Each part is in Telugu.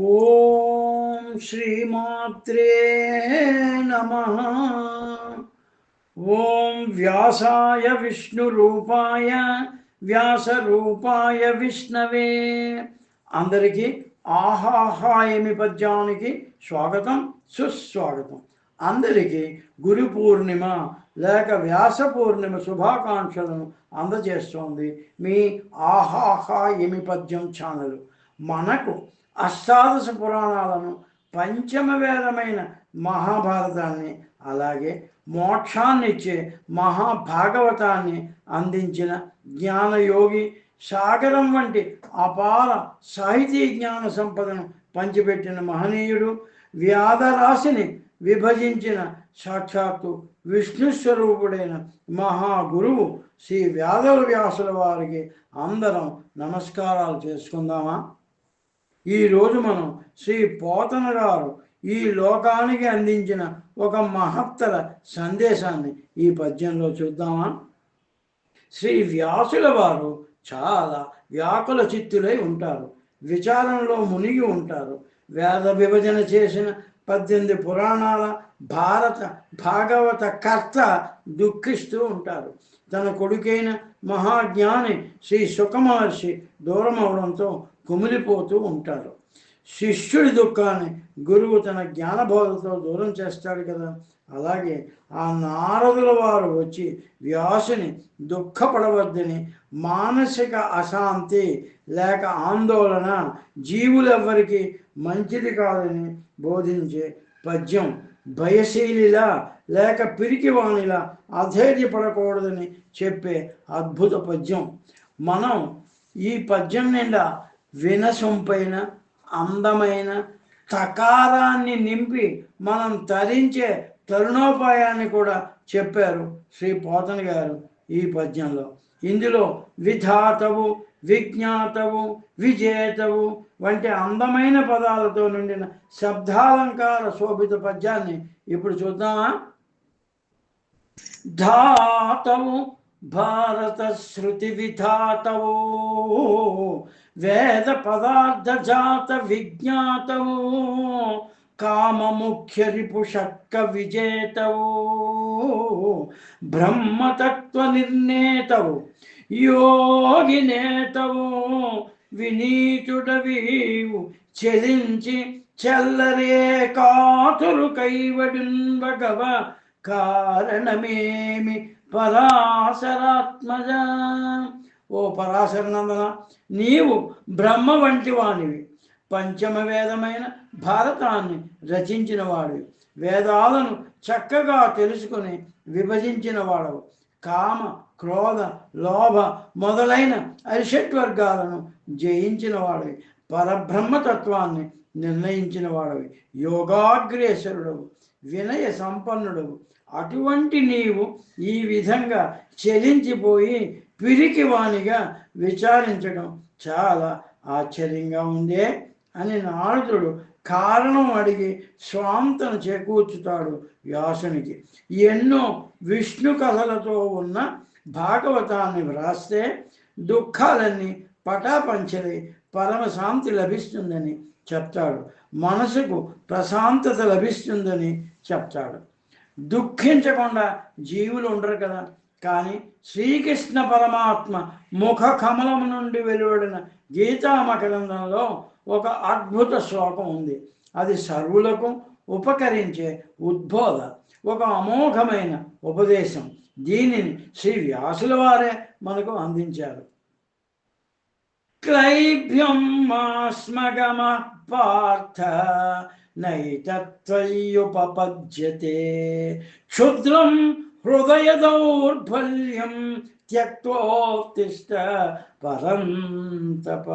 ఓం శ్రీమాత్రే నమ. ఓం వ్యాసాయ విష్ణురూపాయ వ్యాసరూపాయ విష్ణవే. అందరికీ ఆహాహాయమి పద్యానికి స్వాగతం సుస్వాగతం. అందరికీ గురు పూర్ణిమ లేక వ్యాస పూర్ణిమ శుభాకాంక్షలను అందజేస్తోంది మీ ఆహాహాయమి పద్యం ఛానల్. మనకు అష్టాదశ పురాణాలను పంచమ వేదమైన మహాభారతాన్ని అలాగే మోక్షాన్నిచ్చే మహాభాగవతాన్ని అందించిన జ్ఞానయోగి సాగరం వంటి అపార సాహితీ జ్ఞాన సంపదను పంచిపెట్టిన మహనీయుడు వ్యాధరాశిని విభజించిన సాక్షాత్తు విష్ణు స్వరూపుడైన మహాగురువు శ్రీ వ్యాధుల వ్యాసుల వారికి అందరం నమస్కారాలు చేసుకుందామా? ఈరోజు మనం శ్రీ పోతన గారు ఈ లోకానికి అందించిన ఒక మహత్తర సందేశాన్ని ఈ పద్యంలో చూద్దామా? శ్రీ వ్యాసుల వారు చాలా వ్యాకుల చిత్తులై ఉంటారు విచారంలో మునిగి ఉంటారు. వేద విభజన చేసిన పద్దెనిమిది పురాణాల భారత భాగవత కర్త దుఃఖిస్తూ ఉంటారు. తన కొడుకైన మహాజ్ఞాని శ్రీ సుఖమహర్షి దూరం అవడంతో కుమిలిపోతూ ఉంటారు శిష్యుడి దుఃఖాన్ని గురువు తన జ్ఞానబోధతో దూరం చేస్తాడు కదా. అలాగే ఆ నారదుల వారు వచ్చి వ్యాసుని దుఃఖపడవద్దని మానసిక అశాంతి లేక ఆందోళన జీవులెవ్వరికి మంచిది కాదని బోధించే పద్యం భయశీలిలా లేక పిరికివాణిలా అధైర్యపడకూడదని చెప్పే అద్భుత పద్యం. మనం ఈ పద్యం నిండా వినసొంపైన అందమైన తకారాన్ని నింపి మనం తరించే తరుణోపాయాన్ని కూడా చెప్పారు శ్రీ పోతన గారు ఈ పద్యంలో. ఇందులో విధాతవు విజ్ఞాతవు విజేతవు వంటి అందమైన పదాలతో నిండిన శబ్దాలంకార శోభిత పద్యాన్ని ఇప్పుడు చూద్దామా? ధాతవు భారత శృతి విధాతవు వేద పదార్థ జాత విజ్ఞాతవు కామ ముఖ్య రిపుషక్క విజేతవో బ్రహ్మతత్వ నిర్ణేతవు యోగినేతవు వినీతుడవి చెలించి చెల్లరే కాతులు కైవడుంబగవ కారణమేమి? పరాశరాత్మజ. ఓ పరాశరనందన నీవు బ్రహ్మ వంటి వానివి. పంచమ వేదమైన భారతాన్ని రచించిన వాడివి. వేదాలను చక్కగా తెలుసుకుని విభజించిన వాడవు. కామ క్రోధ లోభ మొదలైన అరిషట్ వర్గాలను జయించిన వాడివి. పరబ్రహ్మతత్వాన్ని నిర్ణయించిన వాడవి. యోగాగ్రేసరుడవు. వినయ సంపన్నుడు. అటువంటి నీవు ఈ విధంగా చెలించిపోయి పిరికి వానిగా విచారించడం చాలా ఆశ్చర్యంగా ఉందే అని నారదుడు కారణం అడిగి స్వాంతను చేకూర్చుతాడు వ్యాసునికి. ఎన్నో విష్ణు కథలతో ఉన్న భాగవతాన్ని వ్రాస్తే దుఃఖాలన్నీ పటాపంచలై పరమశాంతి లభిస్తుందని చెప్తాడు. మనసుకు ప్రశాంతత లభిస్తుందని చెప్తాడు. దుఃఖించకుండా జీవులు ఉండరు కదా. కానీ శ్రీకృష్ణ పరమాత్మ ముఖ కమలం నుండి వెలువడిన గీతామకరందంలో ఒక అద్భుత శ్లోకం ఉంది. అది సర్వులకు ఉపకరించే ఉద్బోధ ఒక అమోఘమైన ఉపదేశం. దీనిని శ్రీ వ్యాసుల వారే మనకు అందించారు. క్లైభ్యం మాస్మగమ పార్థ నైతత్వయుపపద్యతే క్షుద్రం హృదయ దౌర్బల్యం త్యక్తోత్తిష్ట పరంతప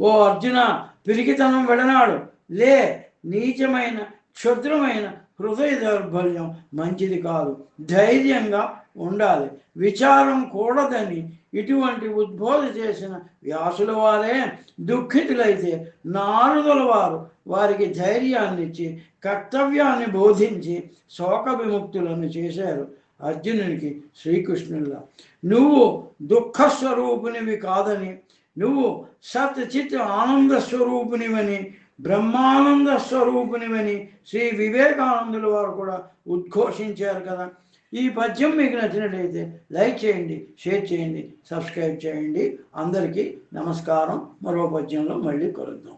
ఓ అర్జున పిరికితనం వెడనాడు లే నీచమైన క్షుద్రమైన హృదయ దౌర్బల్యం మంచిది కాదు. ధైర్యంగా ఉండాలి. విచారం కూడదని ఇటువంటి ఉద్బోధ చేసిన వ్యాసుల వారే దుఃఖితులైతే నారదుల వారు వారికి ధైర్యాన్ని ఇచ్చి కర్తవ్యాన్ని బోధించి శోక విముక్తులను చేశారు అర్జునునికి శ్రీకృష్ణుల్లా. నువ్వు దుఃఖ స్వరూపునివి కాదని నువ్వు సత్ చిత్ ఆనంద స్వరూపునివని బ్రహ్మానంద స్వరూపునివని శ్రీ వివేకానందుల వారు కూడా ఉద్ఘోషించారు కదా. ఈ పద్యం మీకు నచ్చినట్లయితే లైక్ చేయండి షేర్ చేయండి సబ్స్క్రైబ్ చేయండి. అందరికీ నమస్కారం. మరో పద్యంలో మళ్ళీ కలుద్దాం.